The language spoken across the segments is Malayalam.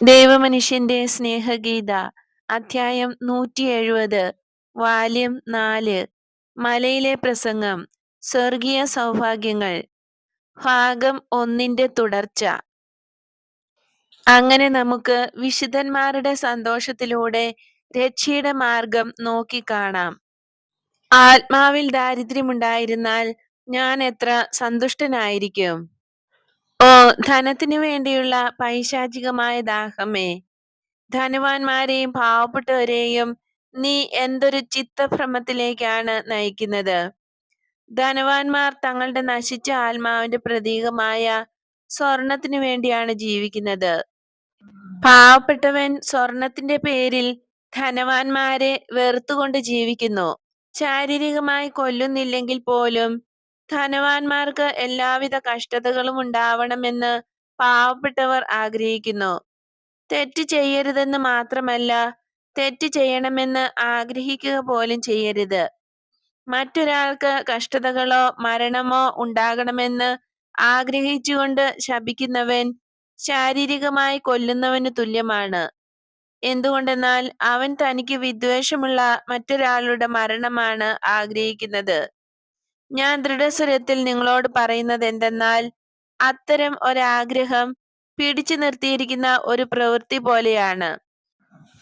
ദേവമനുഷ്യന്റെ സ്നേഹഗീത അധ്യായം നൂറ്റി എഴുപത് വാല്യം നാല്. മലയിലെ പ്രസംഗം സ്വർഗീയ സൗഭാഗ്യങ്ങൾ. ഭാഗം ഒന്നിന്റെ തുടർച്ച. അങ്ങനെ നമുക്ക് വിശുദ്ധന്മാരുടെ സന്തോഷത്തിലൂടെ രക്ഷയുടെ മാർഗം നോക്കിക്കാണാം ആത്മാവിൽ ദാരിദ്ര്യമുണ്ടായിരുന്നാൽ ഞാൻ എത്ര സന്തുഷ്ടനായിരിക്കും. ഓ ധനത്തിനു വേണ്ടിയുള്ള പൈശാചികമായ ദാഹമേ. ധനവാന്മാരെയും പാവപ്പെട്ടവരെയും നീ എന്തൊരു ചിത്തഭ്രമത്തിലേക്കാണ് നയിക്കുന്നത്? ധനവാന്മാർ തങ്ങളുടെ നശിച്ച ആത്മാവിന്റെ പ്രതീകമായ സ്വർണത്തിനു വേണ്ടിയാണ് ജീവിക്കുന്നത്. പാവപ്പെട്ടവൻ സ്വർണത്തിന്റെ പേരിൽ ധനവാന്മാരെ വെറുത്തുകൊണ്ട് ജീവിക്കുന്നു. ശാരീരികമായി കൊല്ലുന്നില്ലെങ്കിൽ പോലും ധനവാന്മാർക്ക് എല്ലാവിധ കഷ്ടതകളും ഉണ്ടാവണമെന്ന് പാവപ്പെട്ടവർ ആഗ്രഹിക്കുന്നു. തെറ്റ് ചെയ്യരുതെന്ന് മാത്രമല്ല തെറ്റ് ചെയ്യണമെന്ന് ആഗ്രഹിക്കുക പോലും ചെയ്യരുത്. മറ്റൊരാൾക്ക് കഷ്ടതകളോ മരണമോ ഉണ്ടാകണമെന്ന് ആഗ്രഹിച്ചുകൊണ്ട് ശപിക്കുന്നവൻ ശാരീരികമായി കൊല്ലുന്നവന് തുല്യമാണ്. എന്തുകൊണ്ടെന്നാൽ അവൻ തനിക്ക് വിദ്വേഷമുള്ള മറ്റൊരാളുടെ മരണമാണ് ആഗ്രഹിക്കുന്നത്. ഞാൻ ദൃഢസ്വരത്തിൽ നിങ്ങളോട് പറയുന്നത് എന്തെന്നാൽ അത്തരം ഒരാഗ്രഹം പിടിച്ചു നിർത്തിയിരിക്കുന്ന ഒരു പ്രവൃത്തി പോലെയാണ്.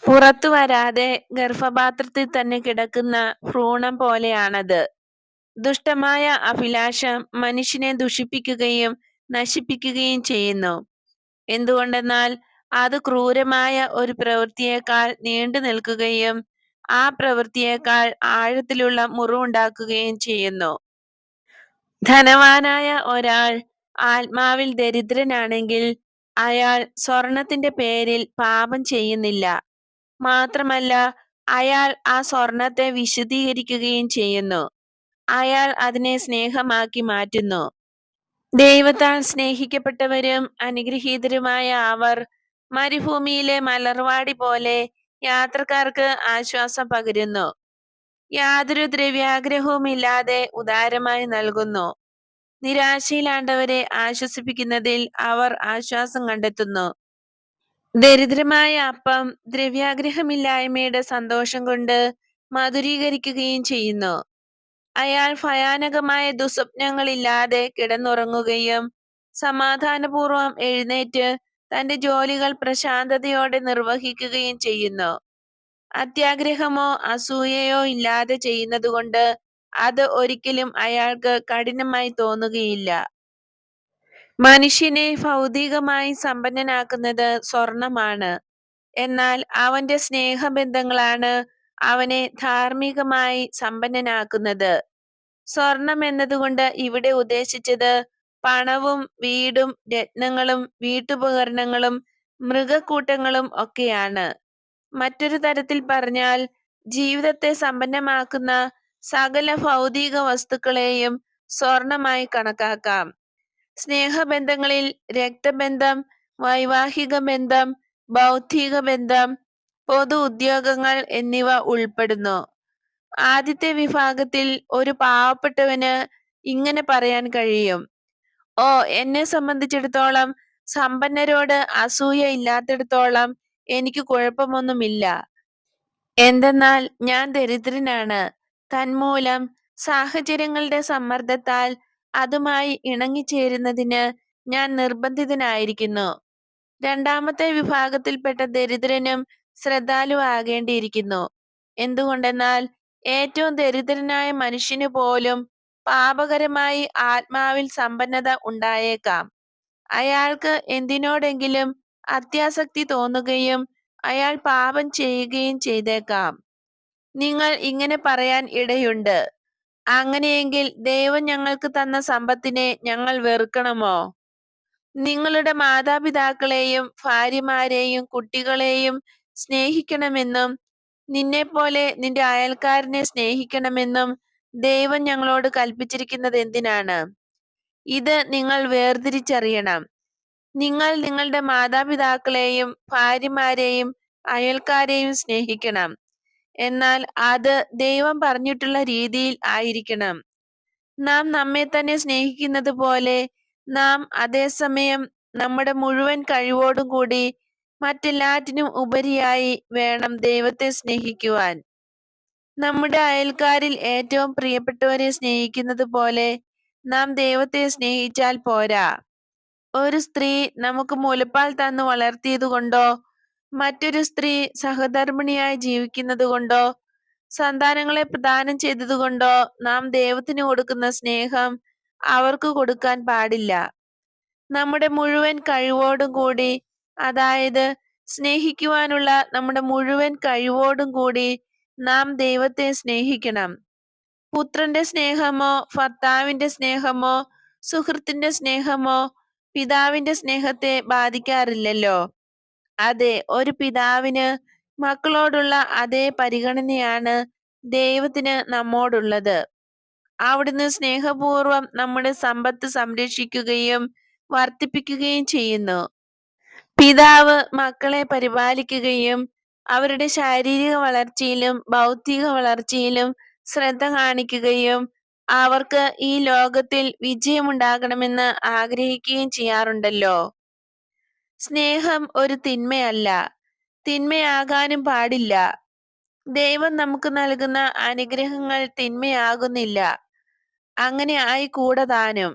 പുറത്തു വരാതെ ഗർഭപാത്രത്തിൽ തന്നെ കിടക്കുന്ന ഭ്രൂണം പോലെയാണത്. ദുഷ്ടമായ അഭിലാഷം മനുഷ്യനെ ദുഷിപ്പിക്കുകയും നശിപ്പിക്കുകയും ചെയ്യുന്നു. എന്തുകൊണ്ടെന്നാൽ അത് ക്രൂരമായ ഒരു പ്രവൃത്തിയേക്കാൾ നീണ്ടു നിൽക്കുകയും ആ പ്രവൃത്തിയേക്കാൾ ആഴത്തിലുള്ള മുറിവുണ്ടാക്കുകയും ചെയ്യുന്നു. ധനവാനായ ഒരാൾ ആത്മാവിൽ ദരിദ്രനാണെങ്കിൽ അയാൾ സ്വർണത്തിന്റെ പേരിൽ പാപം ചെയ്യുന്നില്ല. മാത്രമല്ല അയാൾ ആ സ്വർണത്തെ വിശുദ്ധീകരിക്കുകയും ചെയ്യുന്നു. അയാൾ അതിനെ സ്നേഹമാക്കി മാറ്റുന്നു. ദൈവത്താൽ സ്നേഹിക്കപ്പെട്ടവരും അനുഗ്രഹീതരുമായ അവർ മരുഭൂമിയിലെ മലർവാടി പോലെ യാത്രക്കാർക്ക് ആശ്വാസം പകരുന്നു. യാതൊരു ദ്രവ്യാഗ്രഹവുമില്ലാതെ ഉദാരമായി നൽകുന്നു. നിരാശയിലാണ്ടവരെ ആശ്വസിപ്പിക്കുന്നതിൽ അവർ ആശ്വാസം കണ്ടെത്തുന്നു. ദരിദ്രമായ അപ്പം ദ്രവ്യാഗ്രഹമില്ലായ്മയുടെ സന്തോഷം കൊണ്ട് മധുരീകരിക്കുകയും ചെയ്യുന്നു. അയാൾ ഭയാനകമായ ദുസ്വപ്നങ്ങളില്ലാതെ കിടന്നുറങ്ങുകയും സമാധാനപൂർവം എഴുന്നേറ്റ് തന്റെ ജോലികൾ പ്രശാന്തതയോടെ നിർവഹിക്കുകയും ചെയ്യുന്നു. അത്യാഗ്രഹമോ അസൂയയോ ഇല്ലാതെ ചെയ്യുന്നതുകൊണ്ട് അത് ഒരിക്കലും അയാൾക്ക് കഠിനമായി തോന്നുകയില്ല. മനുഷ്യനെ ഭൗതികമായി സമ്പന്നനാക്കുന്നത് സ്വർണമാണ്. എന്നാൽ അവന്റെ സ്നേഹബന്ധങ്ങളാണ് അവനെ ധാർമ്മികമായി സമ്പന്നനാക്കുന്നത്. സ്വർണം എന്നതുകൊണ്ട് ഇവിടെ ഉദ്ദേശിച്ചത് പണവും വീടും രത്നങ്ങളും വീട്ടുപകരണങ്ങളും മൃഗക്കൂട്ടങ്ങളും ഒക്കെയാണ്. മറ്റൊരു തരത്തിൽ പറഞ്ഞാൽ ജീവിതത്തെ സമ്പന്നമാക്കുന്ന സകല ഭൗതിക വസ്തുക്കളെയും സ്വർണമായി കണക്കാക്കാം. സ്നേഹബന്ധങ്ങളിൽ രക്തബന്ധം വൈവാഹിക ബന്ധം ബൗദ്ധിക ബന്ധം പൊതു ഉദ്യോഗങ്ങൾ എന്നിവ ഉൾപ്പെടുന്നു. ആദ്യത്തെ വിഭാഗത്തിൽ ഒരു പാവപ്പെട്ടവന് ഇങ്ങനെ പറയാൻ കഴിയും. ഓ എന്നെ സംബന്ധിച്ചിടത്തോളം സമ്പന്നരോട് അസൂയ ഇല്ലാത്തിടത്തോളം എനിക്ക് കുഴപ്പമൊന്നുമില്ല. എന്തെന്നാൽ ഞാൻ ദരിദ്രനാണ്. തന്മൂലം സാഹചര്യങ്ങളുടെ സമ്മർദ്ദത്താൽ അതുമായി ഇണങ്ങിച്ചേരുന്നതിന് ഞാൻ നിർബന്ധിതനായിരിക്കുന്നു. രണ്ടാമത്തെ വിഭാഗത്തിൽപ്പെട്ട ദരിദ്രനും ശ്രദ്ധാലുവാകേണ്ടിയിരിക്കുന്നു എന്തുകൊണ്ടെന്നാൽ ഏറ്റവും ദരിദ്രനായ മനുഷ്യന് പോലും പാപകരമായി ആത്മാവിൽ സമ്പന്നത ഉണ്ടായേക്കാം. അയാൾക്ക് എന്തിനോടെങ്കിലും അത്യാസക്തി തോന്നുകയും അയാൾ പാപം ചെയ്യുകയും ചെയ്തേക്കാം. നിങ്ങൾ ഇങ്ങനെ പറയാൻ ഇടയുണ്ട്. അങ്ങനെയെങ്കിൽ ദൈവം ഞങ്ങൾക്ക് തന്ന സമ്പത്തിനെ ഞങ്ങൾ വെറുക്കണമോ? നിങ്ങളുടെ മാതാപിതാക്കളെയും ഭാര്യമാരെയും കുട്ടികളെയും സ്നേഹിക്കണമെന്നും നിന്നെപ്പോലെ നിന്റെ അയൽക്കാരനെ സ്നേഹിക്കണമെന്നും ദൈവം ഞങ്ങളോട് കൽപ്പിച്ചിരിക്കുന്നത് എന്തിനാണ് ഇത് നിങ്ങൾ വേർതിരിച്ചറിയണം. നിങ്ങൾ നിങ്ങളുടെ മാതാപിതാക്കളെയും ഭാര്യമാരെയും അയൽക്കാരെയും സ്നേഹിക്കണം. എന്നാൽ അത് ദൈവം പറഞ്ഞിട്ടുള്ള രീതിയിൽ ആയിരിക്കണം. നാം നമ്മെ തന്നെ സ്നേഹിക്കുന്നത് പോലെ നാം അതേസമയം നമ്മുടെ മുഴുവൻ കഴിവോടും കൂടി മറ്റെല്ലാറ്റിനും ഉപരിയായി വേണം ദൈവത്തെ സ്നേഹിക്കുവാൻ. നമ്മുടെ അയൽക്കാരിൽ ഏറ്റവും പ്രിയപ്പെട്ടവരെ സ്നേഹിക്കുന്നത് പോലെ നാം ദൈവത്തെ സ്നേഹിച്ചാൽ പോരാ. ഒരു സ്ത്രീ നമുക്ക് മുലപ്പാൽ തന്നു വളർത്തിയതുകൊണ്ടോ മറ്റൊരു സ്ത്രീ സഹധർമ്മിണിയായി ജീവിക്കുന്നത് കൊണ്ടോ സന്താനങ്ങളെ പ്രദാനം ചെയ്തതുകൊണ്ടോ നാം ദൈവത്തിന് കൊടുക്കുന്ന സ്നേഹം അവർക്ക് കൊടുക്കാൻ പാടില്ല. നമ്മുടെ മുഴുവൻ കഴിവോടും കൂടി അതായത് സ്നേഹിക്കുവാനുള്ള നമ്മുടെ മുഴുവൻ കഴിവോടും കൂടി നാം ദൈവത്തെ സ്നേഹിക്കണം. പുത്രന്റെ സ്നേഹമോ ഭർത്താവിന്റെ സ്നേഹമോ സുഹൃത്തിന്റെ സ്നേഹമോ പിതാവിന്റെ സ്നേഹത്തെ ബാധിക്കാറില്ലല്ലോ. അതെ ഒരു പിതാവിന് മക്കളോടുള്ള അതേ പരിഗണനയാണ് ദൈവത്തിന് നമ്മോടുള്ളത്. അവിടുന്ന് സ്നേഹപൂർവം നമ്മുടെ സമ്പത്ത് സംരക്ഷിക്കുകയും വർദ്ധിപ്പിക്കുകയും ചെയ്യുന്നു. പിതാവ് മക്കളെ പരിപാലിക്കുകയും അവരുടെ ശാരീരിക വളർച്ചയിലും ബൗദ്ധിക വളർച്ചയിലും ശ്രദ്ധ കാണിക്കുകയും അവർക്ക് ഈ ലോകത്തിൽ വിജയമുണ്ടാകണമെന്ന് ആഗ്രഹിക്കുകയും ചെയ്യാറുണ്ടല്ലോ. സ്നേഹം ഒരു തിന്മയല്ല. തിന്മയാകാനും പാടില്ല. ദൈവം നമുക്ക് നൽകുന്ന അനുഗ്രഹങ്ങൾ തിന്മയാകുന്നില്ല. അങ്ങനെ ആയിക്കൂട ദാനം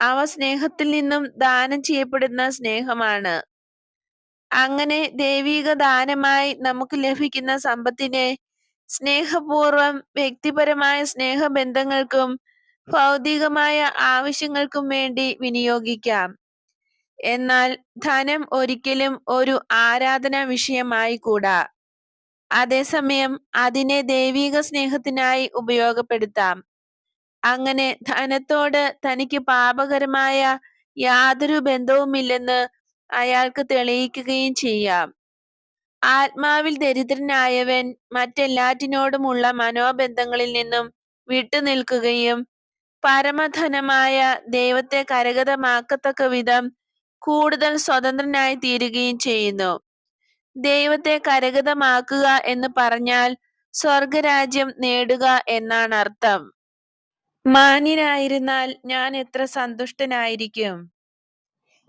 അവ സ്നേഹത്തിൽ നിന്നും ദാനം ചെയ്യപ്പെടുന്ന സ്നേഹമാണ്. അങ്ങനെ ദൈവിക ദാനമായി നമുക്ക് ലഭിക്കുന്ന സമ്പത്തിനെ സ്നേഹപൂർവം വ്യക്തിപരമായ സ്നേഹബന്ധങ്ങൾക്കും ഭൗതികമായ ആവശ്യങ്ങൾക്കും വേണ്ടി വിനിയോഗിക്കാം. എന്നാൽ ധനം ഒരിക്കലും ഒരു ആരാധനാ വിഷയമായി കൂടാ. അതേസമയം അതിനെ ദൈവിക സ്നേഹത്തിനായി ഉപയോഗപ്പെടുത്താം. അങ്ങനെ ധനത്തോട് തനിക്ക് പാപകരമായ യാതൊരു ബന്ധവുമില്ലെന്ന് അയാൾക്ക് തെളിയിക്കുകയും ചെയ്യാം. ആത്മാവിൽ ദരിദ്രനായവൻ മറ്റെല്ലാറ്റിനോടുമുള്ള മനോബന്ധങ്ങളിൽ നിന്നും വിട്ടുനിൽക്കുകയും പരമധനമായ ദൈവത്തെ കരഗതമാക്കത്തക്ക വിധം കൂടുതൽ സ്വതന്ത്രനായി തീരുകയും ചെയ്യുന്നു. ദൈവത്തെ കരഗതമാക്കുക എന്ന് പറഞ്ഞാൽ സ്വർഗരാജ്യം നേടുക എന്നാണ് അർത്ഥം. മാന്യനായിരുന്നാൽ ഞാൻ എത്ര സന്തുഷ്ടനായിരിക്കും.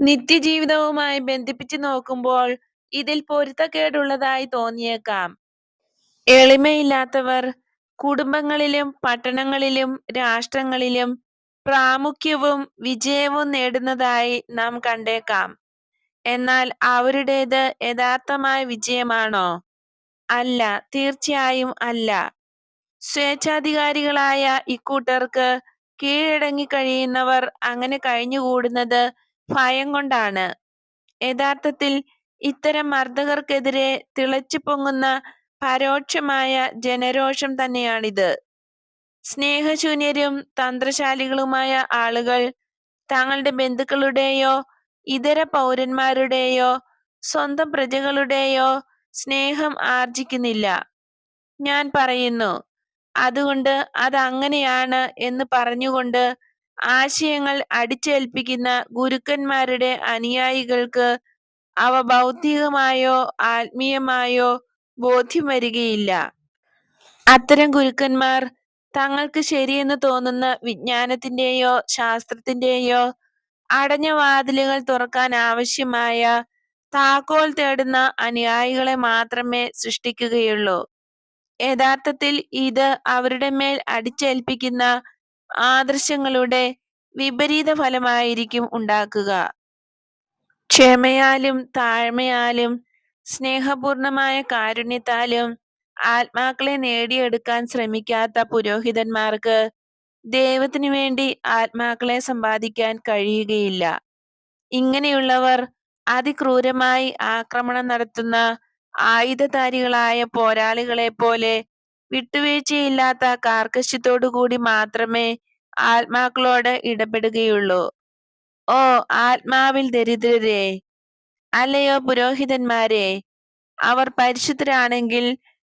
നിത്യജീവിതവുമായി ബന്ധിപ്പിച്ചു നോക്കുമ്പോൾ ഇതിൽ പൊരുത്തക്കേടുള്ളതായി തോന്നിയേക്കാം. എളിമയില്ലാത്തവർ കുടുംബങ്ങളിലും പട്ടണങ്ങളിലും രാഷ്ട്രങ്ങളിലും പ്രാമുഖ്യവും വിജയവും നേടുന്നതായി നാം കണ്ടേക്കാം. എന്നാൽ അവരുടേത് യഥാർത്ഥമായ വിജയമാണോ? അല്ല തീർച്ചയായും അല്ല. സ്വേച്ഛാധികാരികളായ ഇക്കൂട്ടർക്ക് കീഴടങ്ങി കഴിയുന്നവർ അങ്ങനെ കഴിഞ്ഞുകൂടുന്നത് ഭയം കൊണ്ടാണ്. യഥാർത്ഥത്തിൽ ഇത്തരം മർദ്ദകർക്കെതിരെ തിളച്ചു പൊങ്ങുന്ന പരോക്ഷമായ ജനരോഷം തന്നെയാണിത്. സ്നേഹശൂന്യരും തന്ത്രശാലികളുമായ ആളുകൾ തങ്ങളുടെ ബന്ധുക്കളുടെയോ ഇതര പൗരന്മാരുടെയോ സ്വന്തം പ്രജകളുടെയോ സ്നേഹം ആർജിക്കുന്നില്ല. ഞാൻ പറയുന്നു അതുകൊണ്ട് അത് അങ്ങനെയാണ് എന്ന് പറഞ്ഞുകൊണ്ട് ആശയങ്ങൾ അടിച്ചേൽപ്പിക്കുന്ന ഗുരുക്കന്മാരുടെ അനുയായികൾക്ക് അവ ഭൗതികമായോ ആത്മീയമായോ ബോധ്യം വരികയില്ല അത്തരം ഗുരുക്കന്മാർ തങ്ങൾക്ക് ശരിയെന്ന് തോന്നുന്ന വിജ്ഞാനത്തിന്റെയോ ശാസ്ത്രത്തിന്റെയോ അടഞ്ഞ വാതിലുകൾ തുറക്കാൻ ആവശ്യമായ താക്കോൽ തേടുന്ന അനുയായികളെ മാത്രമേ സൃഷ്ടിക്കുകയുള്ളൂ. യഥാർത്ഥത്തിൽ ഇത് അവരുടെ മേൽ അടിച്ചേൽപ്പിക്കുന്ന ആദർശങ്ങളുടെ വിപരീത ഫലമായിരിക്കും ഉണ്ടാക്കുക. ക്ഷമയാലും താഴ്മയാലും സ്നേഹപൂർണമായ കാരുണ്യത്താലും ആത്മാക്കളെ നേടിയെടുക്കാൻ ശ്രമിക്കാത്ത പുരോഹിതന്മാർക്ക് ദൈവത്തിനു വേണ്ടി ആത്മാക്കളെ സമ്പാദിക്കാൻ കഴിയുകയില്ല. ഇങ്ങനെയുള്ളവർ അതിക്രൂരമായി ആക്രമണം നടത്തുന്ന ആയുധധാരികളായ പോരാളികളെ പോലെ വിട്ടുവീഴ്ചയില്ലാത്ത കാർക്കശ്യത്തോടു കൂടി മാത്രമേ ആത്മാക്കളോട് ഇടപെടുകയുള്ളൂ. ഓ ആത്മാവിൽ ദരിദ്രരെ അല്ലയോ പുരോഹിതന്മാരെ അവർ പരിശുദ്ധരാണെങ്കിൽ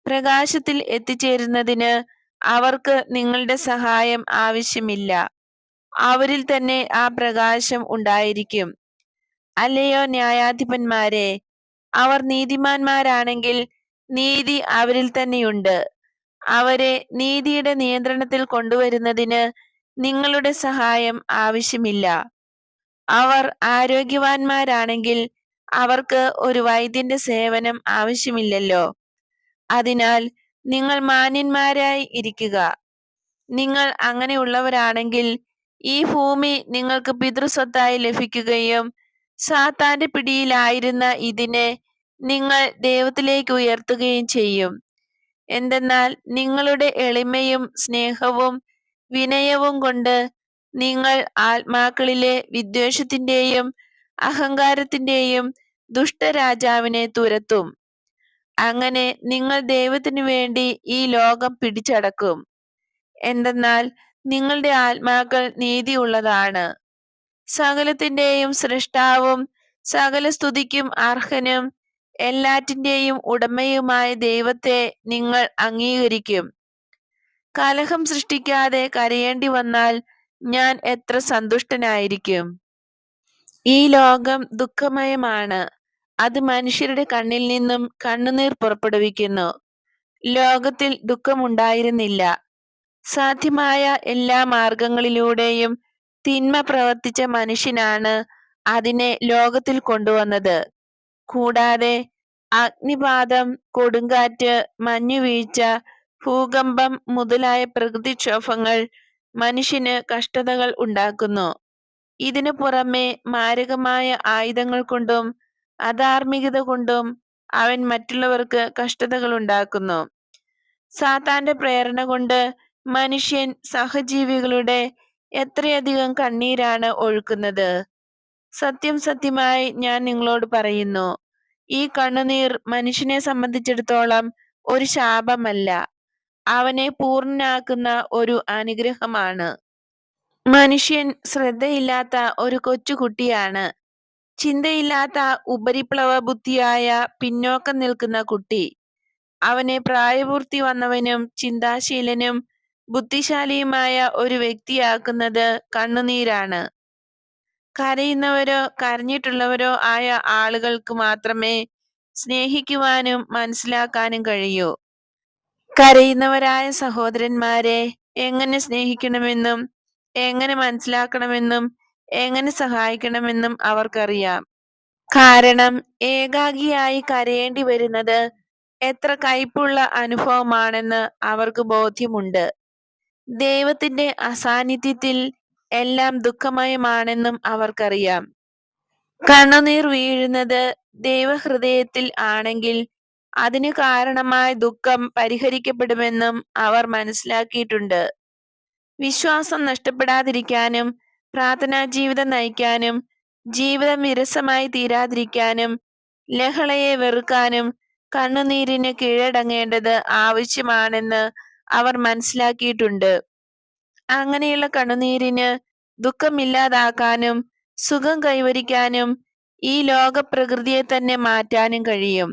പ്രകാശത്തിൽ എത്തിച്ചേരുന്നതിന് അവർക്ക് നിങ്ങളുടെ സഹായം ആവശ്യമില്ല. അവരിൽ തന്നെ ആ പ്രകാശം ഉണ്ടായിരിക്കും. അല്ലയോ ന്യായാധിപന്മാരെ അവർ നീതിമാന്മാരാണെങ്കിൽ നീതി അവരിൽ തന്നെയുണ്ട്. അവരെ നീതിയുടെ നിയന്ത്രണത്തിൽ കൊണ്ടുവരുന്നതിന് നിങ്ങളുടെ സഹായം ആവശ്യമില്ല. അവർ ആരോഗ്യവാന്മാരാണെങ്കിൽ അവർക്ക് ഒരു വൈദ്യന്റെ സേവനം ആവശ്യമില്ലല്ലോ. അതിനാൽ നിങ്ങൾ മാന്യന്മാരായി ഇരിക്കുക. നിങ്ങൾ അങ്ങനെയുള്ളവരാണെങ്കിൽ ഈ ഭൂമി നിങ്ങൾക്ക് പിതൃസ്വത്തായി ലഭിക്കുകയും സാത്താന്റെ പിടിയിലായിരുന്ന ഇതിനെ നിങ്ങൾ ദൈവത്തിലേക്ക് ഉയർത്തുകയും ചെയ്യും. എന്തെന്നാൽ നിങ്ങളുടെ എളിമയും സ്നേഹവും വിനയവും കൊണ്ട് നിങ്ങൾ ആത്മാക്കളിലെ വിദ്വേഷത്തിന്റെയും അഹങ്കാരത്തിന്റെയും ദുഷ്ടരാജാവിനെ തുരത്തും. അങ്ങനെ നിങ്ങൾ ദൈവത്തിനു വേണ്ടി ഈ ലോകം പിടിച്ചടക്കും. എന്തെന്നാൽ നിങ്ങളുടെ ആത്മാക്കൾ നീതിയുള്ളതാണ്. സകലത്തിന്റെയും സൃഷ്ടാവും സകല സ്തുതിക്കും അർഹനും എല്ലാറ്റിന്റെയും ഉടമയുമായ ദൈവത്തെ നിങ്ങൾ അംഗീകരിക്കും. കലഹം സൃഷ്ടിക്കാതെ കരയേണ്ടി വന്നാൽ ഞാൻ എത്ര സന്തുഷ്ടനായിരിക്കും? ഈ ലോകം ദുഃഖമയമാണ്. അത് മനുഷ്യരുടെ കണ്ണിൽ നിന്നും കണ്ണുനീർ പുറപ്പെടുവിക്കുന്നു. ലോകത്തിൽ ദുഃഖമുണ്ടായിരുന്നില്ല. സാധ്യമായ എല്ലാ മാർഗങ്ങളിലൂടെയും തിന്മ പ്രവർത്തിച്ച മനുഷ്യനാണ് അതിനെ ലോകത്തിൽ കൊണ്ടുവന്നത്. കൂടാതെ അഗ്നിപാതം കൊടുങ്കാറ്റ് മഞ്ഞുവീഴ്ച ഭൂകമ്പം മുതലായ പ്രകൃതിക്ഷോഭങ്ങൾ മനുഷ്യന് കഷ്ടതകൾ ഉണ്ടാക്കുന്നു. ഇതിനു പുറമെ മാരകമായ ആയുധങ്ങൾ കൊണ്ടും അധാർമികത കൊണ്ടും അവൻ മറ്റുള്ളവർക്ക് കഷ്ടതകൾ ഉണ്ടാക്കുന്നു. സാത്താന്റെ പ്രേരണ കൊണ്ട് മനുഷ്യൻ സഹജീവികളുടെ എത്രയധികം കണ്ണീരാണ് ഒഴുക്കുന്നത്. സത്യം സത്യമായി ഞാൻ നിങ്ങളോട് പറയുന്നു. ഈ കണ്ണുനീർ മനുഷ്യനെ സംബന്ധിച്ചിടത്തോളം ഒരു ശാപമല്ല. അവനെ പൂർണനാക്കുന്ന ഒരു അനുഗ്രഹമാണ്. മനുഷ്യൻ ശ്രദ്ധയില്ലാത്ത ഒരു കൊച്ചുകുട്ടിയാണ്. ചിന്തയില്ലാത്ത ഉപരിപ്ലവ ബുദ്ധിയായ പിന്നോക്കം നിൽക്കുന്ന കുട്ടി. അവനെ പ്രായപൂർത്തി വന്നവനും ചിന്താശീലനും ബുദ്ധിശാലിയുമായ ഒരു വ്യക്തിയാക്കുന്നത് കണ്ണുനീരാണ്. കരയുന്നവരോ കരഞ്ഞിട്ടുള്ളവരോ ആയ ആളുകൾക്ക് മാത്രമേ സ്നേഹിക്കുവാനും മനസ്സിലാക്കാനും കഴിയൂ. കരയുന്നവരായ സഹോദരന്മാരെ എങ്ങനെ സ്നേഹിക്കണമെന്നും എങ്ങനെ മനസ്സിലാക്കണമെന്നും എങ്ങനെ സഹായിക്കണമെന്നും അവർക്കറിയാം. കാരണം ഏകാഗിയായി കരയേണ്ടി വരുന്നത് എത്ര കയ്പുള്ള അനുഭവമാണെന്ന് അവർക്ക് ബോധ്യമുണ്ട്. ദൈവത്തിന്റെ അസാന്നിധ്യത്തിൽ എല്ലാം ദുഃഖമയമാണെന്നും അവർക്കറിയാം. കണ്ണുനീർ വീഴുന്നത് ദൈവഹൃദയത്തിൽ ആണെങ്കിൽ അതിന് കാരണമായ ദുഃഖം പരിഹരിക്കപ്പെടുമെന്നും അവർ മനസ്സിലാക്കിയിട്ടുണ്ട്. വിശ്വാസം നഷ്ടപ്പെടാതിരിക്കാനും പ്രാർത്ഥനാ ജീവിതം നയിക്കാനും ജീവിതം വിരസമായി തീരാതിരിക്കാനും ലഹളയെ വെറുക്കാനും കണ്ണുനീരിന് കീഴടങ്ങേണ്ടത് ആവശ്യമാണെന്ന് അവർ മനസ്സിലാക്കിയിട്ടുണ്ട്. അങ്ങനെയുള്ള കണ്ണുനീരിന് ദുഃഖമില്ലാതാക്കാനും സുഖം കൈവരിക്കാനും ഈ ലോകപ്രകൃതിയെ തന്നെ മാറ്റാനും കഴിയും.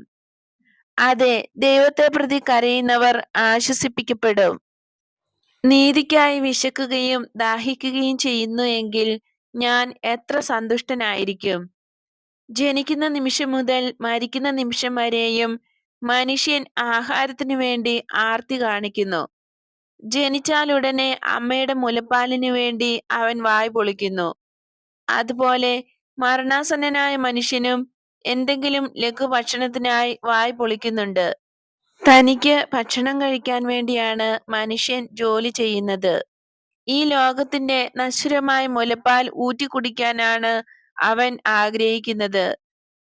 അതെ ദൈവത്തെ പ്രതി കരയുന്നവർ ആശ്വസിപ്പിക്കപ്പെടും. നീതിക്കായി വിശക്കുകയും ദാഹിക്കുകയും ചെയ്യുന്നു എങ്കിൽ ഞാൻ എത്ര സന്തുഷ്ടനായിരിക്കും? ജനിക്കുന്ന നിമിഷം മുതൽ മരിക്കുന്ന നിമിഷം വരെയും മനുഷ്യൻ ആഹാരത്തിനു വേണ്ടി ആർത്തി കാണിക്കുന്നു. ജനിച്ചാലുടനെ അമ്മയുടെ മുലപ്പാലിനു വേണ്ടി അവൻ വായ് പൊളിക്കുന്നു. അതുപോലെ മരണാസന്നനായ മനുഷ്യനും എന്തെങ്കിലും ലഘുഭക്ഷണത്തിനായി വായ് പൊളിക്കുന്നുണ്ട്. തനിക്ക് ഭക്ഷണം കഴിക്കാൻ വേണ്ടിയാണ് മനുഷ്യൻ ജോലി ചെയ്യുന്നത്. ഈ ലോകത്തിന്റെ നശ്വരമായ മുലപ്പാൽ ഊറ്റിക്കുടിക്കാനാണ് അവൻ ആഗ്രഹിക്കുന്നത്.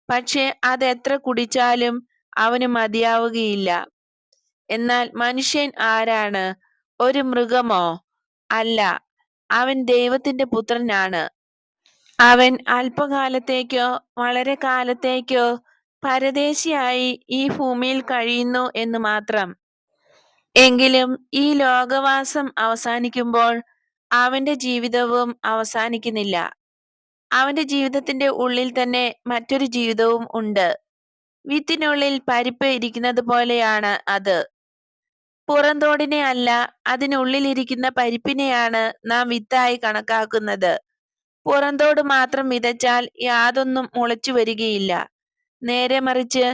പക്ഷെ അത് എത്ര കുടിച്ചാലും അവന് മതിയാവുകയില്ല. എന്നാൽ മനുഷ്യൻ ആരാണ്? ഒരു മൃഗമോ? അല്ല. അവൻ ദൈവത്തിന്റെ പുത്രനാണ്. അവൻ അല്പകാലത്തേക്കോ വളരെ കാലത്തേക്കോ പരദേശിയായി ഈ ഭൂമിയിൽ കഴിയുന്നു എന്ന് മാത്രം. എങ്കിലും ഈ ലോകവാസം അവസാനിക്കുമ്പോൾ അവന്റെ ജീവിതവും അവസാനിക്കുന്നില്ല. അവന്റെ ജീവിതത്തിന്റെ ഉള്ളിൽ തന്നെ മറ്റൊരു ജീവിതവും ഉണ്ട്. വിത്തിനുള്ളിൽ പരിപ്പ് ഇരിക്കുന്നത് പോലെയാണ് അത്. പുറന്തോടിനെ അല്ല അതിനുള്ളിലിരിക്കുന്ന പരിപ്പിനെയാണ് നാം വിത്തായി കണക്കാക്കുന്നത്. പുറന്തോട് മാത്രം വിതച്ചാൽ യാതൊന്നും മുളച്ചു വരികയില്ല. നേരെ മറിച്ച്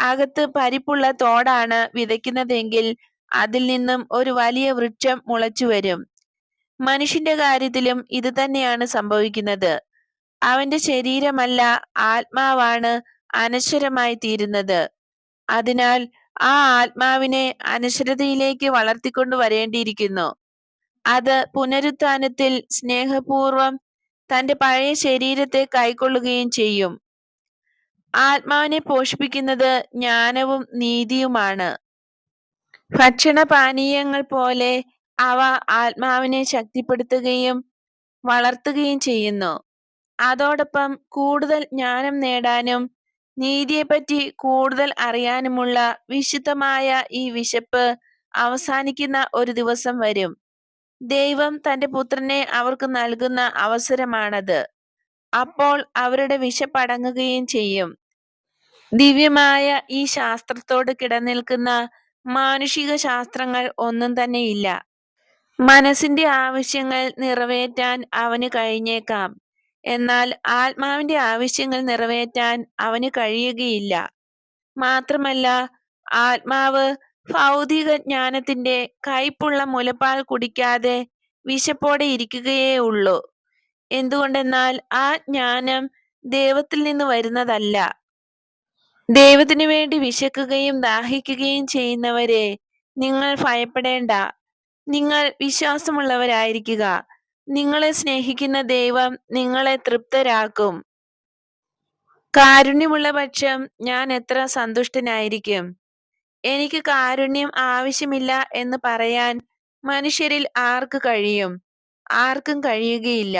അകത്ത് പരിപ്പുള്ള തോടാണ് വിതയ്ക്കുന്നതെങ്കിൽ അതിൽ നിന്നും ഒരു വലിയ വൃക്ഷം മുളച്ചു വരും. മനുഷ്യന്റെ കാര്യത്തിലും ഇത് തന്നെയാണ് സംഭവിക്കുന്നത്. അവന്റെ ശരീരമല്ല ആത്മാവാണ് അനശ്വരമായി തീരുന്നത്. അതിനാൽ ആ ആത്മാവിനെ അനശ്വരതയിലേക്ക് വളർത്തിക്കൊണ്ടു വരേണ്ടിയിരിക്കുന്നു അത് പുനരുത്ഥാനത്തിൽ സ്നേഹപൂർവം തന്റെ പഴയ ശരീരത്തെ കൈക്കൊള്ളുകയും ചെയ്യും. ആത്മാവിനെ പോഷിപ്പിക്കുന്നത് ജ്ഞാനവും നീതിയുമാണ്. ഭക്ഷണപാനീയങ്ങൾ പോലെ അവ ആത്മാവിനെ ശക്തിപ്പെടുത്തുകയും വളർത്തുകയും ചെയ്യുന്നു. അതോടൊപ്പം കൂടുതൽ ജ്ഞാനം നേടാനും നീതിയെപ്പറ്റി കൂടുതൽ അറിയാനുമുള്ള വിശുദ്ധമായ ഈ വിശപ്പ് അവസാനിക്കുന്ന ഒരു ദിവസം വരും. ദൈവം തന്റെ പുത്രനെ അവർക്ക് നൽകുന്ന അവസരമാണത്. അപ്പോൾ അവരുടെ വിശപ്പടങ്ങുകയും ചെയ്യും. ദിവ്യമായ ഈ ശാസ്ത്രത്തോട് കിടനിൽക്കുന്ന മാനുഷിക ശാസ്ത്രങ്ങൾ ഒന്നും തന്നെ ഇല്ല. മനസ്സിന്റെ ആവശ്യങ്ങൾ നിറവേറ്റാൻ അവന് കഴിഞ്ഞേക്കാം. എന്നാൽ ആത്മാവിന്റെ ആവശ്യങ്ങൾ നിറവേറ്റാൻ അവന് കഴിയുകയില്ല. മാത്രമല്ല ആത്മാവ് ഭൗതിക ജ്ഞാനത്തിന്റെ കയ്പുള്ള മുലപ്പാൽ കുടിക്കാതെ വിശപ്പോടെ ഇരിക്കുകയേ ഉള്ളൂ. എന്തുകൊണ്ടെന്നാൽ ആ ജ്ഞാനം ദൈവത്തിൽ നിന്ന് വരുന്നതല്ല. ദൈവത്തിനു വേണ്ടി വിശക്കുകയും ദാഹിക്കുകയും ചെയ്യുന്നവരെ നിങ്ങൾ ഭയപ്പെടേണ്ട. നിങ്ങൾ വിശ്വാസമുള്ളവരായിരിക്കുക. നിങ്ങളെ സ്നേഹിക്കുന്ന ദൈവം നിങ്ങളെ തൃപ്തരാക്കും. കാരുണ്യമുള്ള പക്ഷം ഞാൻ എത്ര സന്തുഷ്ടനായിരിക്കും? എനിക്ക് കാരുണ്യം ആവശ്യമില്ല എന്ന് പറയാൻ മനുഷ്യരിൽ ആർക്ക് കഴിയും? ആർക്കും കഴിയുകയില്ല.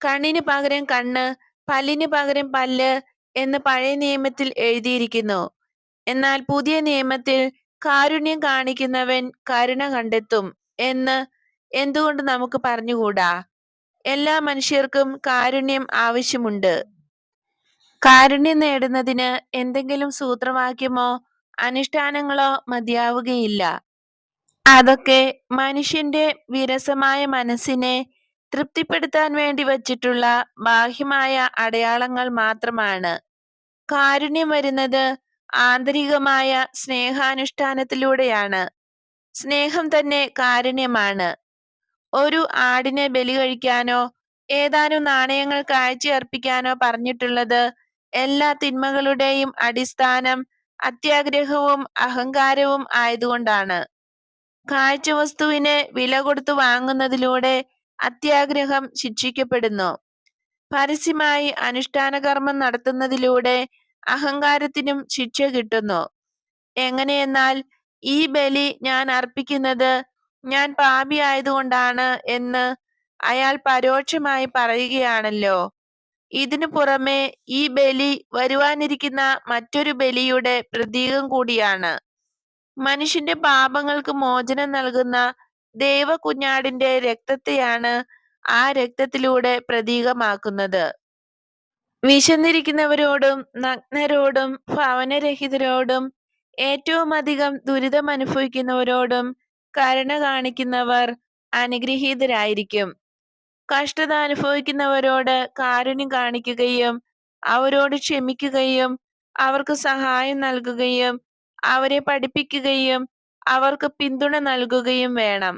കണ്ണിന് പകരം കണ്ണ് പല്ലിന് പകരം പല്ല് എന്ന് പഴയ നിയമത്തിൽ എഴുതിയിരിക്കുന്നു. എന്നാൽ പുതിയ നിയമത്തിൽ കാരുണ്യം കാണിക്കുന്നവൻ കരുണ കണ്ടെത്തും എന്ന് എന്തുകൊണ്ട് നമുക്ക് പറഞ്ഞുകൂടാ? എല്ലാ മനുഷ്യർക്കും കാരുണ്യം ആവശ്യമുണ്ട്. കാരുണ്യം നേടുന്നതിന് എന്തെങ്കിലും സൂത്രവാക്യമോ അനുഷ്ഠാനങ്ങളോ മതിയാവുകയില്ല. അതൊക്കെ മനുഷ്യന്റെ വിരസമായ മനസ്സിനെ തൃപ്തിപ്പെടുത്താൻ വേണ്ടി വച്ചിട്ടുള്ള ബാഹ്യമായ അടയാളങ്ങൾ മാത്രമാണ്. കാരുണ്യം വരുന്നത് ആന്തരികമായ സ്നേഹാനുഷ്ഠാനത്തിലൂടെയാണ്. സ്നേഹം തന്നെ കാരുണ്യമാണ്. ഒരു ആടിനെ ബലി കഴിക്കാനോ ഏതാനും നാണയങ്ങൾ കാഴ്ചയർപ്പിക്കാനോ പറഞ്ഞിട്ടുള്ളത് എല്ലാ തിന്മകളുടെയും അടിസ്ഥാനം അത്യാഗ്രഹവും അഹങ്കാരവും ആയതുകൊണ്ടാണ്. കാഴ്ചവസ്തുവിനെ വില കൊടുത്തു വാങ്ങുന്നതിലൂടെ അത്യാഗ്രഹം ശിക്ഷിക്കപ്പെടുന്നു. പരസ്യമായി അനുഷ്ഠാനകർമ്മം നടത്തുന്നതിലൂടെ അഹങ്കാരത്തിനും ശിക്ഷ കിട്ടുന്നു. എങ്ങനെയെന്നാൽ ഈ ബലി ഞാൻ അർപ്പിക്കുന്നത് ഞാൻ പാപിയായതുകൊണ്ടാണ് എന്ന് അയാൾ പരോക്ഷമായി പറയുകയാണല്ലോ. ഇതിനു പുറമെ ഈ ബലി വരുവാനിരിക്കുന്ന മറ്റൊരു ബലിയുടെ പ്രതീകം കൂടിയാണ്. മനുഷ്യന്റെ പാപങ്ങൾക്ക് മോചനം നൽകുന്ന ദൈവകുഞ്ഞാടിന്റെ രക്തത്തെയാണ് ആ രക്തത്തിലൂടെ പ്രതീകമാക്കുന്നത്. വിശന്നിരിക്കുന്നവരോടും നഗ്നരോടും ഭവനരഹിതരോടും ഏറ്റവും അധികം ദുരിതം അനുഭവിക്കുന്നവരോടും കരുണ കാണിക്കുന്നവർ അനുഗ്രഹീതരായിരിക്കും. കഷ്ടത അനുഭവിക്കുന്നവരോട് കാരുണ്യം കാണിക്കുകയും അവരോട് ക്ഷമിക്കുകയും അവർക്ക് സഹായം നൽകുകയും അവരെ പഠിപ്പിക്കുകയും അവർക്ക് പിന്തുണ നൽകുകയും വേണം.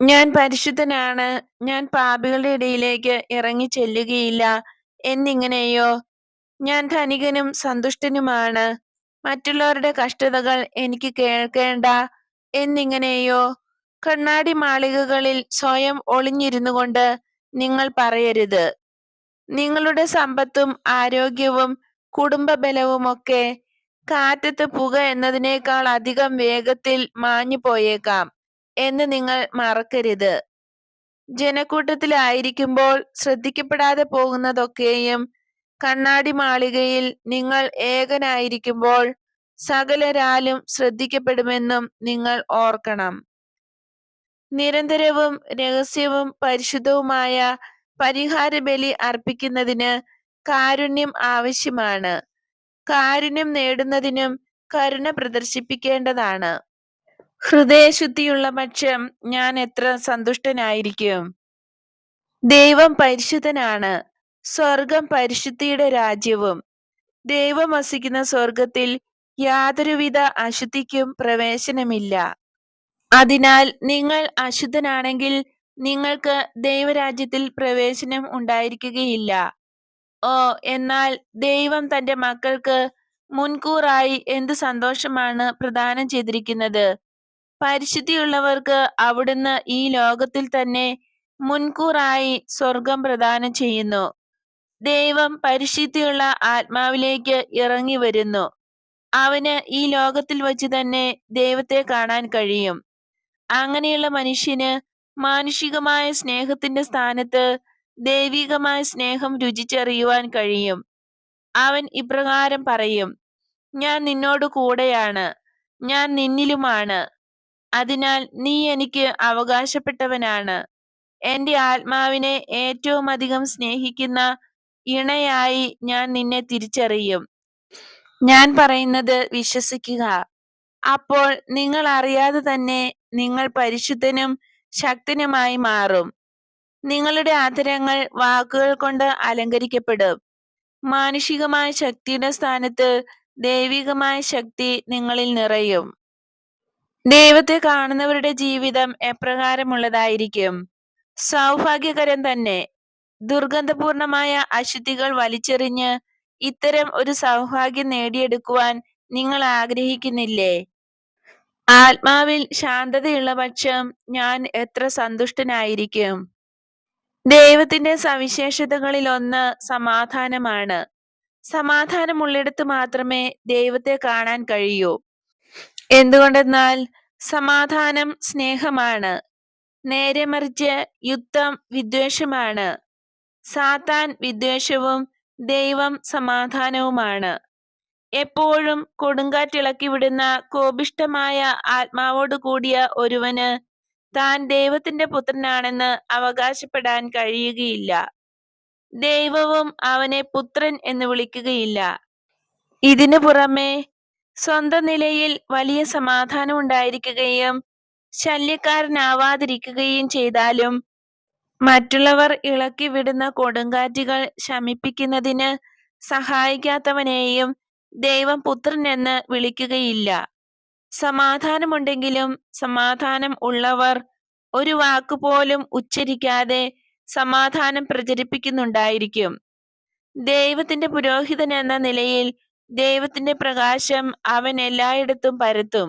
ഞാൻ പരിശുദ്ധനാണ്. ഞാൻ പാപികളുടെ ഇടയിലേക്ക് ഇറങ്ങി ചെല്ലുകയില്ല. എന്നിങ്ങനെയോ? ഞാൻ ധനികനും സന്തുഷ്ടനുമാണ്. മറ്റുള്ളവരുടെ കഷ്ടതകൾ എനിക്ക് കേൾക്കേണ്ട. എന്നിങ്ങനെയോ? കണ്ണാടി മാളികകളിൽ സ്വയം ഒളിഞ്ഞിരുന്നു കൊണ്ട് നിങ്ങൾ പറയരുത്. നിങ്ങളുടെ സമ്പത്തും ആരോഗ്യവും കുടുംബബലവുമൊക്കെ കാറ്റത്ത് പുക എന്നതിനേക്കാൾ അധികം വേഗത്തിൽ മാഞ്ഞു പോയേക്കാം എന്ന് നിങ്ങൾ മറക്കരുത്. ജനക്കൂട്ടത്തിലായിരിക്കുമ്പോൾ ശ്രദ്ധിക്കപ്പെടാതെ പോകുന്നതൊക്കെയും കണ്ണാടി മാളികയിൽ നിങ്ങൾ ഏകനായിരിക്കുമ്പോൾ സകലരാലും ശ്രദ്ധിക്കപ്പെടുമെന്നും നിങ്ങൾ ഓർക്കണം. നിരന്തരവും രഹസ്യവും പരിശുദ്ധവുമായ പരിഹാര ബലി അർപ്പിക്കുന്നതിന് കാരുണ്യം ആവശ്യമാണ്. കാരുണ്യം നേടുന്നതിനും കരുണ പ്രദർശിപ്പിക്കേണ്ടതാണ്. ഹൃദയശുദ്ധിയുള്ള പക്ഷം ഞാൻ എത്ര സന്തുഷ്ടനായിരിക്കും? ദൈവം പരിശുദ്ധനാണ്. സ്വർഗം പരിശുദ്ധിയുടെ രാജ്യവും. ദൈവം വസിക്കുന്ന സ്വർഗത്തിൽ യാതൊരുവിധ അശുദ്ധിക്കും പ്രവേശനമില്ല. അതിനാൽ നിങ്ങൾ അശുദ്ധനാണെങ്കിൽ നിങ്ങൾക്ക് ദൈവരാജ്യത്തിൽ പ്രവേശനം ഉണ്ടായിരിക്കുകയില്ല. ഓ എന്നാൽ ദൈവം തന്റെ മക്കൾക്ക് മുൻകൂറായി എന്ത് സന്തോഷമാണ് പ്രദാനം ചെയ്തിരിക്കുന്നത്? പരിശുദ്ധിയുള്ളവർക്ക് അവിടുന്ന് ഈ ലോകത്തിൽ തന്നെ മുൻകൂറായി സ്വർഗം പ്രദാനം ചെയ്യുന്നു. ദൈവം പരിശുദ്ധിയുള്ള ആത്മാവിലേക്ക് ഇറങ്ങി വരുന്നു അവന് ഈ ലോകത്തിൽ വച്ച് തന്നെ ദൈവത്തെ കാണാൻ കഴിയും. അങ്ങനെയുള്ള മനുഷ്യന് മാനുഷികമായ സ്നേഹത്തിന്റെ സ്ഥാനത്ത് ദൈവികമായ സ്നേഹം രുചിച്ചറിയുവാൻ കഴിയും. അവൻ ഇപ്രകാരം പറയും ഞാൻ നിന്നോട് കൂടെയാണ് ഞാൻ നിന്നിലുമാണ്. അതിനാൽ നീ എനിക്ക് അവകാശപ്പെട്ടവനാണ്. എന്റെ ആത്മാവിനെ ഏറ്റവും അധികം സ്നേഹിക്കുന്ന ഇണയായി ഞാൻ നിന്നെ തിരിച്ചറിയും. ഞാൻ പറയുന്നത് വിശ്വസിക്കുക. അപ്പോൾ നിങ്ങൾ അറിയാതെ തന്നെ നിങ്ങൾ പരിശുദ്ധനും ശക്തനുമായി മാറും. നിങ്ങളുടെ ആദരങ്ങൾ വാക്കുകൾ കൊണ്ട് അലങ്കരിക്കപ്പെടും. മാനുഷികമായ ശക്തിയുടെ സ്ഥാനത്ത് ദൈവികമായ ശക്തി നിങ്ങളിൽ നിറയും. ദൈവത്തെ കാണുന്നവരുടെ ജീവിതം എപ്രകാരമുള്ളതായിരിക്കും. സൗഭാഗ്യകരം തന്നെ. ദുർഗന്ധപൂർണമായ അശുദ്ധികൾ വലിച്ചെറിഞ്ഞ് ഇത്തരം ഒരു സൗഭാഗ്യം നേടിയെടുക്കുവാൻ നിങ്ങൾ ആഗ്രഹിക്കുന്നില്ലേ? ആത്മാവിൽ ശാന്തതയുള്ള പക്ഷം ഞാൻ എത്ര സന്തുഷ്ടനായിരിക്കും? ദൈവത്തിന്റെ സവിശേഷതകളിൽ ഒന്ന് സമാധാനമാണ്. സമാധാനമുള്ളിടത്ത് മാത്രമേ ദൈവത്തെ കാണാൻ കഴിയൂ. എന്തുകൊണ്ടെന്നാൽ സമാധാനം സ്നേഹമാണ്. നേരെ മറിച്ച് യുദ്ധം വിദ്വേഷമാണ്. സാത്താൻ വിദ്വേഷവും ദൈവം സമാധാനവുമാണ്. എപ്പോഴും കൊടുങ്കാറ്റിളക്കി വിടുന്ന കോപിഷ്ടമായ ആത്മാവോട് കൂടിയ ഒരുവന് താൻ ദൈവത്തിന്റെ പുത്രനാണെന്ന് അവകാശപ്പെടാൻ കഴിയുകയില്ല. ദൈവവും അവനെ പുത്രൻ എന്ന് വിളിക്കുകയില്ല. ഇതിനു പുറമെ സ്വന്തം നിലയിൽ വലിയ സമാധാനം ഉണ്ടായിരിക്കുകയും ശല്യക്കാരനാവാതിരിക്കുകയും ചെയ്താലും മറ്റുള്ളവർ ഇളക്കി വിടുന്ന കൊടുങ്കാറ്റുകൾ ശമിപ്പിക്കുന്നതിന് സഹായിക്കാത്തവനെയും ദൈവം പുത്രൻ എന്ന് വിളിക്കുകയില്ല. സമാധാനമുണ്ടെങ്കിലും സമാധാനം ഉള്ളവർ ഒരു വാക്കുപോലും ഉച്ചരിക്കാതെ സമാധാനം പ്രചരിപ്പിക്കുന്നുണ്ടായിരിക്കും. ദൈവത്തിന്റെ പുരോഹിതൻ എന്ന നിലയിൽ ദൈവത്തിന്റെ പ്രകാശം അവൻ എല്ലായിടത്തും പരത്തും.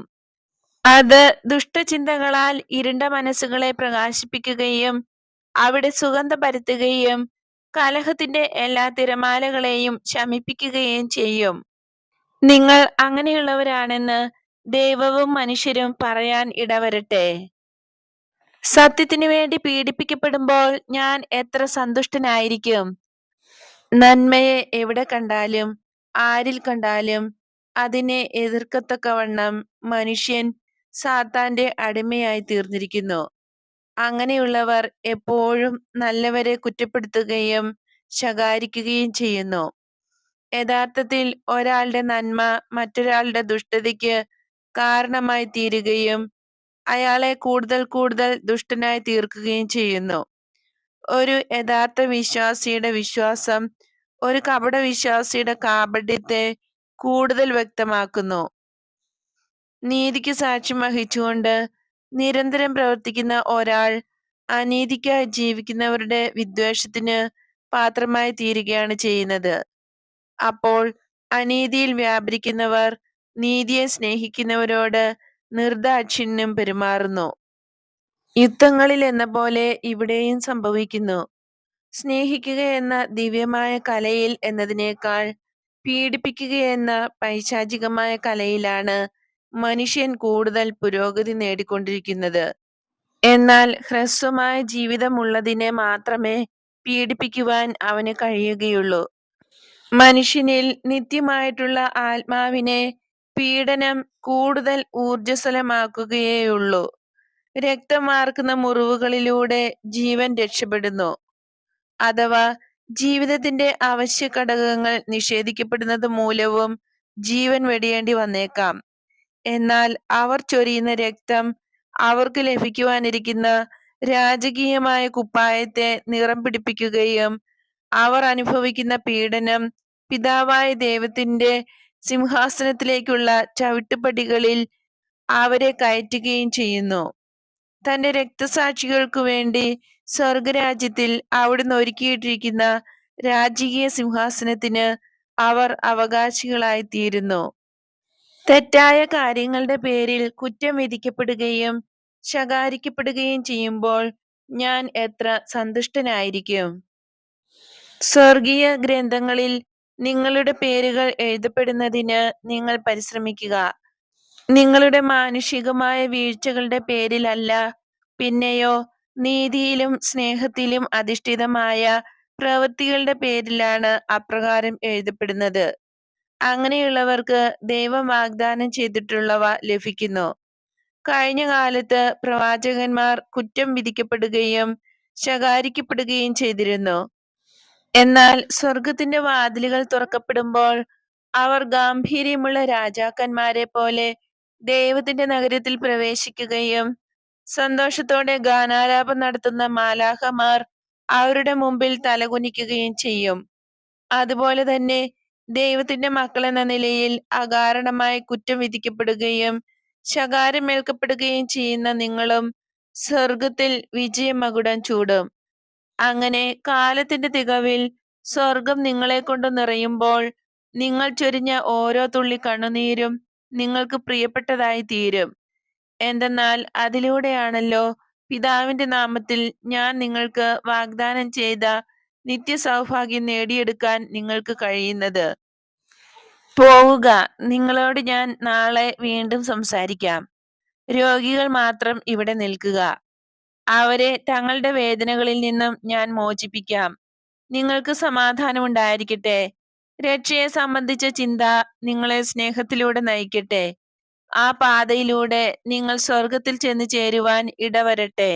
അത് ദുഷ്ടചിന്തകളാൽ ഇരുണ്ട മനസ്സുകളെ പ്രകാശിപ്പിക്കുകയും അവിടെ സുഗന്ധം പരത്തുകയും കലഹത്തിന്റെ എല്ലാ തിരമാലകളെയും ശമിപ്പിക്കുകയും ചെയ്യും. നിങ്ങൾ അങ്ങനെയുള്ളവരാണെന്ന് ദൈവവും മനുഷ്യരും പറയാൻ ഇടവരട്ടെ. സത്യത്തിനു വേണ്ടി പീഡിപ്പിക്കപ്പെടുമ്പോൾ ഞാൻ എത്ര സന്തുഷ്ടനായിരിക്കും? നന്മയെ എവിടെ കണ്ടാലും ആരിൽ കണ്ടാലും അതിനെ എതിർക്കത്തക്കവണ്ണം മനുഷ്യൻ സാത്താന്റെ അടിമയായി തീർന്നിരിക്കുന്നു. അങ്ങനെയുള്ളവർ എപ്പോഴും നല്ലവരെ കുറ്റപ്പെടുത്തുകയും ശകാരിക്കുകയും ചെയ്യുന്നു. യഥാർത്ഥത്തിൽ ഒരാളുടെ നന്മ മറ്റൊരാളുടെ ദുഷ്ടതയ്ക്ക് കാരണമായി തീരുകയും അയാളെ കൂടുതൽ കൂടുതൽ ദുഷ്ടനായി തീർക്കുകയും ചെയ്യുന്നു. ഒരു യഥാർത്ഥ വിശ്വാസിയുടെ വിശ്വാസം ഒരു കപട വിശ്വാസിയുടെ കാപട്യത്തെ കൂടുതൽ വ്യക്തമാക്കുന്നു. നീതിക്ക് സാക്ഷ്യം വഹിച്ചുകൊണ്ട് നിരന്തരം പ്രവർത്തിക്കുന്ന ഒരാൾ അനീതിക്കായി ജീവിക്കുന്നവരുടെ വിദ്വേഷത്തിന് പാത്രമായി തീരുകയാണ് ചെയ്യുന്നത്. അപ്പോൾ അനീതിയിൽ വ്യാപരിക്കുന്നവർ നീതിയെ സ്നേഹിക്കുന്നവരോട് നിർദാക്ഷിണ്യം പെരുമാറുന്നു. യുദ്ധങ്ങളിൽ എന്ന പോലെ ഇവിടെയും സംഭവിക്കുന്നു. സ്നേഹിക്കുക എന്ന ദിവ്യമായ കലയിൽ എന്നതിനേക്കാൾ പീഡിപ്പിക്കുക എന്ന പൈശാചികമായ കലയിലാണ് മനുഷ്യൻ കൂടുതൽ പുരോഗതി നേടിക്കൊണ്ടിരിക്കുന്നത്. എന്നാൽ ഹ്രസ്വമായ ജീവിതമുള്ളതിനെ മാത്രമേ പീഡിപ്പിക്കുവാൻ അവന് കഴിയുകയുള്ളൂ. മനുഷ്യനിൽ നിത്യമായിട്ടുള്ള ആത്മാവിനെ പീഡനം കൂടുതൽ ഊർജസ്വലമാക്കുകയേയുള്ളൂ രക്തമാർക്കുന്ന മുറിവുകളിലൂടെ ജീവൻ രക്ഷപ്പെടുന്നു. അഥവാ ജീവിതത്തിന്റെ അവശ്യ ഘടകങ്ങൾ നിഷേധിക്കപ്പെടുന്നത് മൂലവും ജീവൻ വെടിയേണ്ടി വന്നേക്കാം. എന്നാൽ അവർ ചൊരിയുന്ന രക്തം അവർക്ക് ലഭിക്കുവാനിരിക്കുന്ന രാജകീയമായ കുപ്പായത്തെ നിറം പിടിപ്പിക്കുകയും അവർ അനുഭവിക്കുന്ന പീഡനം പിതാവായ ദൈവത്തിന്റെ സിംഹാസനത്തിലേക്കുള്ള ചവിട്ടുപടികളിൽ അവരെ കയറ്റുകയും ചെയ്യുന്നു. തന്റെ രക്തസാക്ഷികൾക്കു വേണ്ടി സ്വർഗരാജ്യത്തിൽ അവിടുന്ന് ഒരുക്കിയിട്ടിരിക്കുന്ന രാജകീയ സിംഹാസനത്തിന് അവർ അവകാശികളായി തീരുന്നു തെറ്റായ കാര്യങ്ങളുടെ പേരിൽ കുറ്റം വിധിക്കപ്പെടുകയും ശകാരിക്കപ്പെടുകയും ചെയ്യുമ്പോൾ ഞാൻ എത്ര സന്തുഷ്ടനായിരിക്കും? സ്വർഗീയ ഗ്രന്ഥങ്ങളിൽ നിങ്ങളുടെ പേരുകൾ എഴുതപ്പെടുന്നതിന് നിങ്ങൾ പരിശ്രമിക്കുക. നിങ്ങളുടെ മാനുഷികമായ വീഴ്ചകളുടെ പേരിലല്ല പിന്നെയോ നീതിയിലും സ്നേഹത്തിലും അധിഷ്ഠിതമായ പ്രവൃത്തികളുടെ പേരിലാണ് അപ്രകാരം എഴുതപ്പെടുന്നത്. അങ്ങനെയുള്ളവർക്ക് ദൈവം വാഗ്ദാനം ചെയ്തിട്ടുള്ളവ ലഭിക്കുന്നു. കഴിഞ്ഞ കാലത്ത് പ്രവാചകന്മാർ കുറ്റം വിധിക്കപ്പെടുകയും ശകാരിക്കപ്പെടുകയും ചെയ്തിരുന്നു. എന്നാൽ സ്വർഗത്തിന്റെ വാതിലുകൾ തുറക്കപ്പെടുമ്പോൾ അവർ ഗാംഭീര്യമുള്ള രാജാക്കന്മാരെ പോലെ ദൈവത്തിന്റെ നഗരത്തിൽ പ്രവേശിക്കുകയും സന്തോഷത്തോടെ ഗാനാലാപം നടത്തുന്ന മാലാഹമാർ അവരുടെ മുമ്പിൽ തലകുനിക്കുകയും ചെയ്യും. അതുപോലെ തന്നെ ദൈവത്തിന്റെ മക്കൾ എന്ന നിലയിൽ അകാരണമായി കുറ്റം വിധിക്കപ്പെടുകയും ശകാരമേൽക്കപ്പെടുകയും ചെയ്യുന്ന നിങ്ങളും സ്വർഗത്തിൽ വിജയമകുടം ചൂടും. അങ്ങനെ കാലത്തിന്റെ തികവിൽ സ്വർഗം നിങ്ങളെ കൊണ്ട് നിറയുമ്പോൾ നിങ്ങൾ ചൊരിഞ്ഞ ഓരോ തുള്ളി കണ്ണുനീരും നിങ്ങൾക്ക് പ്രിയപ്പെട്ടതായി തീരും. എന്തെന്നാൽ അതിലൂടെയാണല്ലോ പിതാവിന്റെ നാമത്തിൽ ഞാൻ നിങ്ങൾക്ക് വാഗ്ദാനം ചെയ്ത നിത്യസൗഭാഗ്യം നേടിയെടുക്കാൻ നിങ്ങൾക്ക് കഴിയുന്നത്. പോവുക. നിങ്ങളോട് ഞാൻ നാളെ വീണ്ടും സംസാരിക്കാം. രോഗികൾ മാത്രം ഇവിടെ നിൽക്കുക. അവരെ തങ്ങളുടെ വേദനകളിൽ നിന്നും ഞാൻ മോചിപ്പിക്കാം. നിങ്ങൾക്ക് സമാധാനം ഉണ്ടായിരിക്കട്ടെ രക്ഷയെ സംബന്ധിച്ച ചിന്ത നിങ്ങളെ സ്നേഹത്തിലൂടെ നയിക്കട്ടെ. ആ പാതയിലൂടെ നിങ്ങൾ സ്വർഗത്തിൽ ചെന്ന് ചേരുവാൻ ഇടവരട്ടെ.